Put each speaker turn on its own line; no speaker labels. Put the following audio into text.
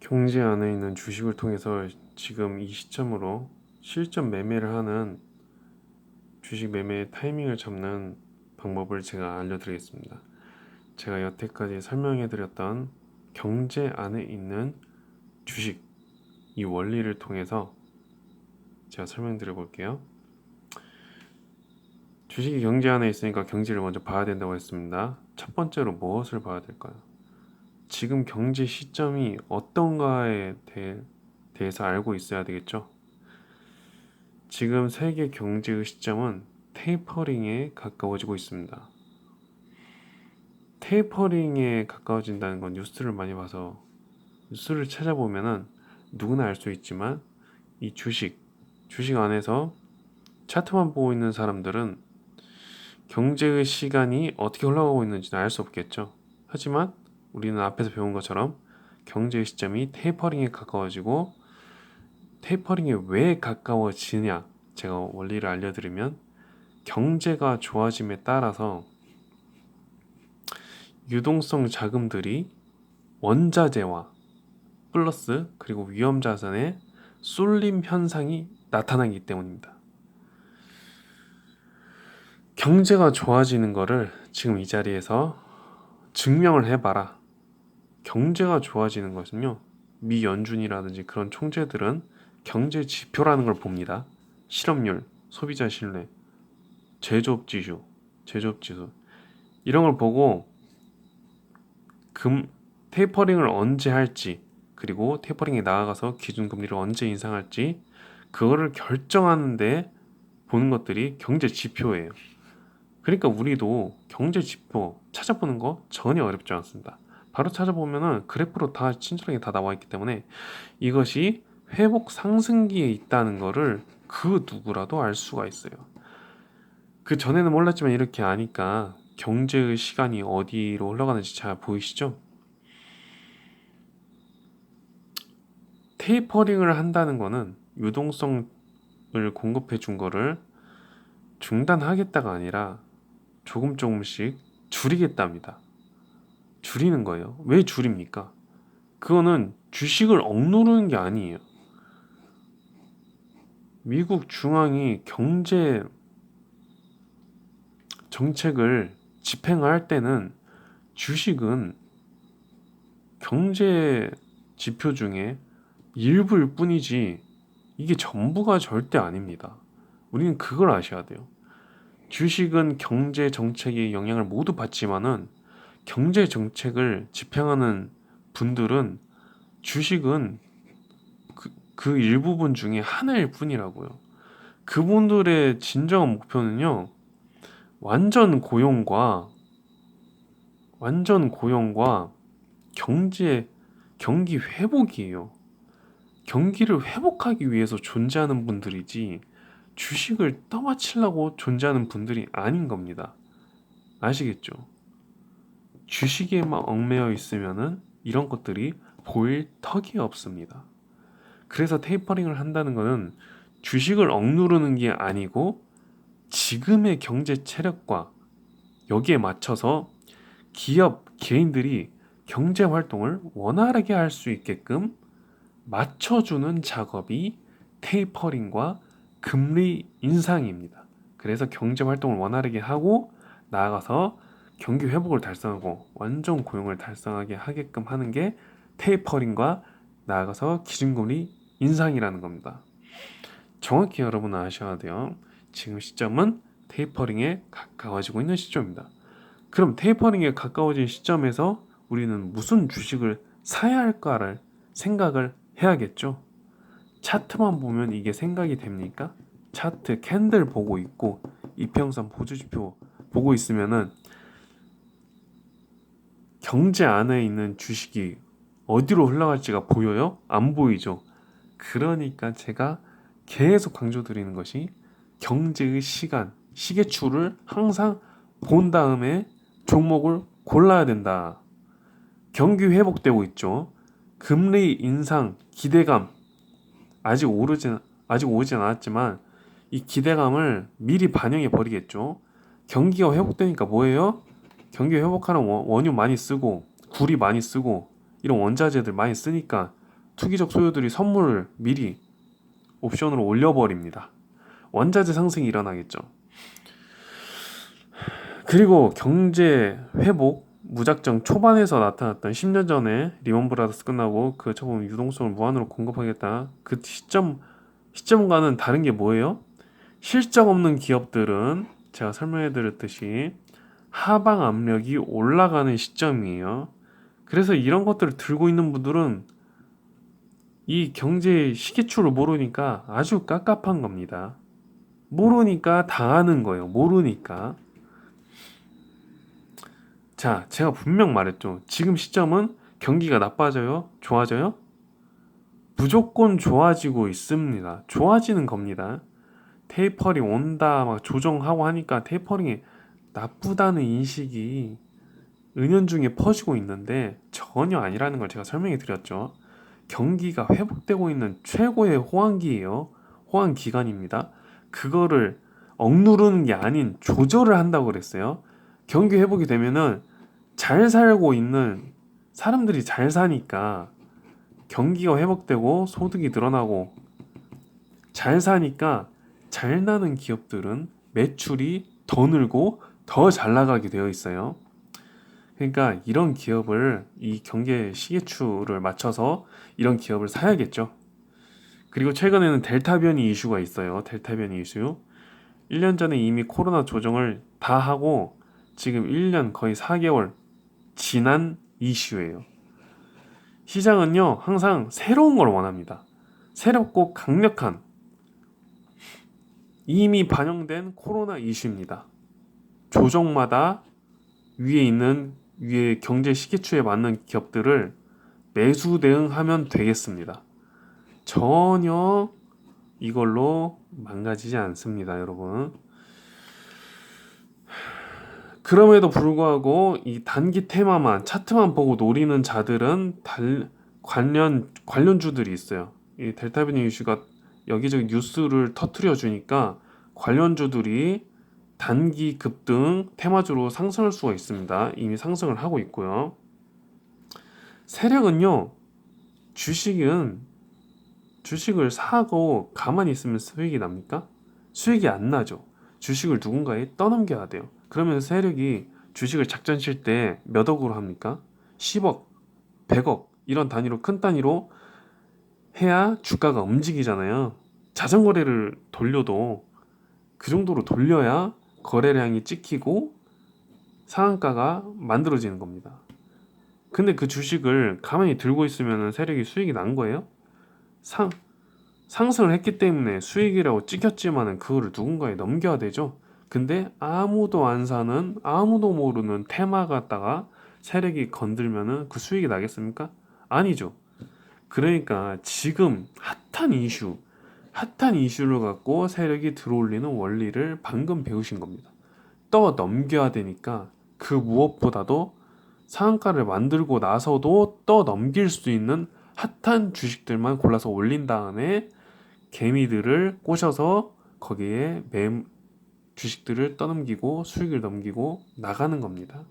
경제 안에 있는 주식을 통해서 지금 이 시점으로 실전 매매를 하는 주식 매매의 타이밍을 잡는 방법을 제가 알려드리겠습니다. 제가 여태까지 설명해드렸던 경제 안에 있는 주식 이 원리를 통해서 제가 설명드려 볼게요. 주식이 경제 안에 있으니까 경제를 먼저 봐야 된다고 했습니다. 첫 번째로 무엇을 봐야 될까요? 지금 경제 시점이 어떤가에 대해, 대해서 알고 있어야 되겠죠. 지금 세계 경제의 시점은 테이퍼링에 가까워지고 있습니다. 테이퍼링에 가까워진다는 건 뉴스를 많이 봐서 뉴스를 찾아보면은 누구나 알 수 있지만 이 주식, 주식 안에서 차트만 보고 있는 사람들은 경제의 시간이 어떻게 흘러가고 있는지는 알 수 없겠죠. 하지만 우리는 앞에서 배운 것처럼 경제의 시점이 테이퍼링에 가까워지고 테이퍼링에 왜 가까워지냐 제가 원리를 알려드리면 경제가 좋아짐에 따라서 유동성 자금들이 원자재와 플러스 그리고 위험 자산의 쏠림 현상이 나타나기 때문입니다. 경제가 좋아지는 거를 지금 이 자리에서 증명을 해봐라. 경제가 좋아지는 것은요. 미 연준이라든지 그런 총재들은 경제 지표라는 걸 봅니다. 실업률, 소비자 신뢰, 제조업 지수, 제조업 지수 이런 걸 보고 금 테이퍼링을 언제 할지 그리고 테이퍼링에 나아가서 기준 금리를 언제 인상할지 그거를 결정하는데 보는 것들이 경제 지표예요. 그러니까 우리도 경제 지표 찾아보는 거 전혀 어렵지 않습니다. 바로 찾아보면은 그래프로 다 친절하게 다 나와 있기 때문에 이것이 회복 상승기에 있다는 거를 그 누구라도 알 수가 있어요. 그 전에는 몰랐지만 이렇게 아니까 경제의 시간이 어디로 흘러가는지 잘 보이시죠? 테이퍼링을 한다는 거는 유동성을 공급해 준 거를 중단하겠다가 아니라 조금 조금씩 줄이겠답니다. 줄이는 거예요. 왜 줄입니까? 그거는 주식을 억누르는 게 아니에요. 미국 중앙이 경제 정책을 집행할 때는 주식은 경제 지표 중에 일부일 뿐이지 이게 전부가 절대 아닙니다. 우리는 그걸 아셔야 돼요. 주식은 경제 정책의 영향을 모두 받지만은 경제 정책을 집행하는 분들은 주식은 그, 그 일부분 중에 하나일 뿐이라고요. 그분들의 진정한 목표는요, 완전 고용과 완전 고용과 경제 경기 회복이에요. 경기를 회복하기 위해서 존재하는 분들이지 주식을 떠받치려고 존재하는 분들이 아닌 겁니다. 아시겠죠? 주식에만 얽매여 있으면은 이런 것들이 보일 턱이 없습니다. 그래서 테이퍼링을 한다는 것은 주식을 억누르는 게 아니고 지금의 경제 체력과 여기에 맞춰서 기업, 개인들이 경제 활동을 원활하게 할 수 있게끔 맞춰주는 작업이 테이퍼링과 금리 인상입니다. 그래서 경제 활동을 원활하게 하고 나아가서 경기 회복을 달성하고 완전 고용을 달성하게 하게끔 하는 게 테이퍼링과 나아가서 기준금리 인상이라는 겁니다. 정확히 여러분 아셔야 돼요. 지금 시점은 테이퍼링에 가까워지고 있는 시점입니다. 그럼 테이퍼링에 가까워진 시점에서 우리는 무슨 주식을 사야 할까를 생각을 해야겠죠. 차트만 보면 이게 생각이 됩니까? 차트 캔들 보고 있고 이평선 보조지표 보고 있으면은 경제 안에 있는 주식이 어디로 흘러갈지가 보여요? 안 보이죠. 그러니까 제가 계속 강조드리는 것이 경제의 시간, 시계추를 항상 본 다음에 종목을 골라야 된다. 경기 회복되고 있죠. 금리 인상 기대감 아직 오르진 아직 오진 않았지만 이 기대감을 미리 반영해 버리겠죠. 경기가 회복되니까 뭐예요? 경기 회복하는 원, 원유 많이 쓰고 구리 많이 쓰고 이런 원자재들 많이 쓰니까 투기적 소유들이 선물을 미리 옵션으로 올려버립니다. 원자재 상승이 일어나겠죠. 그리고 경제 회복 무작정 초반에서 나타났던 10년 전에 리먼 브라더스 끝나고 그 처음 유동성을 무한으로 공급하겠다. 그 시점 시점과는 다른 게 뭐예요? 실적 없는 기업들은 제가 설명해 드렸듯이 하방 압력이 올라가는 시점이에요. 그래서 이런 것들을 들고 있는 분들은 이 경제 시계추를 모르니까 아주 깝깝한 겁니다. 모르니까 당하는 거예요. 모르니까. 자, 제가 분명 말했죠. 지금 시점은 경기가 나빠져요? 좋아져요? 무조건 좋아지고 있습니다. 좋아지는 겁니다. 테이퍼링 온다, 막 조정하고 하니까 테이퍼링이 나쁘다는 인식이 은연중에 퍼지고 있는데 전혀 아니라는 걸 제가 설명해 드렸죠. 경기가 회복되고 있는 최고의 호황기예요. 호황 기간입니다. 그거를 억누르는 게 아닌 조절을 한다고 그랬어요. 경기 회복이 되면은 잘 살고 있는 사람들이 잘 사니까 경기가 회복되고 소득이 늘어나고 잘 사니까 잘 나는 기업들은 매출이 더 늘고 더 잘 나가게 되어 있어요. 그러니까 이런 기업을 이 경계 시계추를 맞춰서 이런 기업을 사야겠죠. 그리고 최근에는 델타 변이 이슈가 있어요. 델타 변이 이슈. 1년 전에 이미 코로나 조정을 다 하고 지금 1년 거의 4개월 지난 이슈예요. 시장은요, 항상 새로운 걸 원합니다. 새롭고 강력한 이미 반영된 코로나 이슈입니다. 조정마다 위에 있는 위에 경제 시계추에 맞는 기업들을 매수 대응하면 되겠습니다. 전혀 이걸로 망가지지 않습니다, 여러분. 그럼에도 불구하고 이 단기 테마만 차트만 보고 노리는 자들은 달, 관련 관련주들이 있어요. 이 델타변이 이슈가 여기저기 뉴스를 터트려 주니까 관련주들이 단기 급등 테마주로 상승할 수가 있습니다. 이미 상승을 하고 있고요. 세력은요. 주식은 주식을 사고 가만히 있으면 수익이 납니까? 수익이 안 나죠. 주식을 누군가에 떠넘겨야 돼요. 그러면 세력이 주식을 작전 칠 때 몇 억으로 합니까? 10억, 100억 이런 단위로 큰 단위로 해야 주가가 움직이잖아요. 자전거래를 돌려도 그 정도로 돌려야 거래량이 찍히고 상한가가 만들어지는 겁니다. 근데 그 주식을 가만히 들고 있으면 세력이 수익이 난 거예요? 상, 상승을 했기 때문에 수익이라고 찍혔지만은 그거를 누군가에 넘겨야 되죠. 근데 아무도 안 사는 아무도 모르는 테마 갖다가 세력이 건들면은 그 수익이 나겠습니까? 아니죠. 그러니까 지금 핫한 이슈, 핫한 이슈를 갖고 세력이 들어올리는 원리를 방금 배우신 겁니다. 떠 넘겨야 되니까 그 무엇보다도 상한가를 만들고 나서도 떠 넘길 수 있는 핫한 주식들만 골라서 올린 다음에 개미들을 꼬셔서 거기에 매 주식들을 떠넘기고 수익을 넘기고 나가는 겁니다.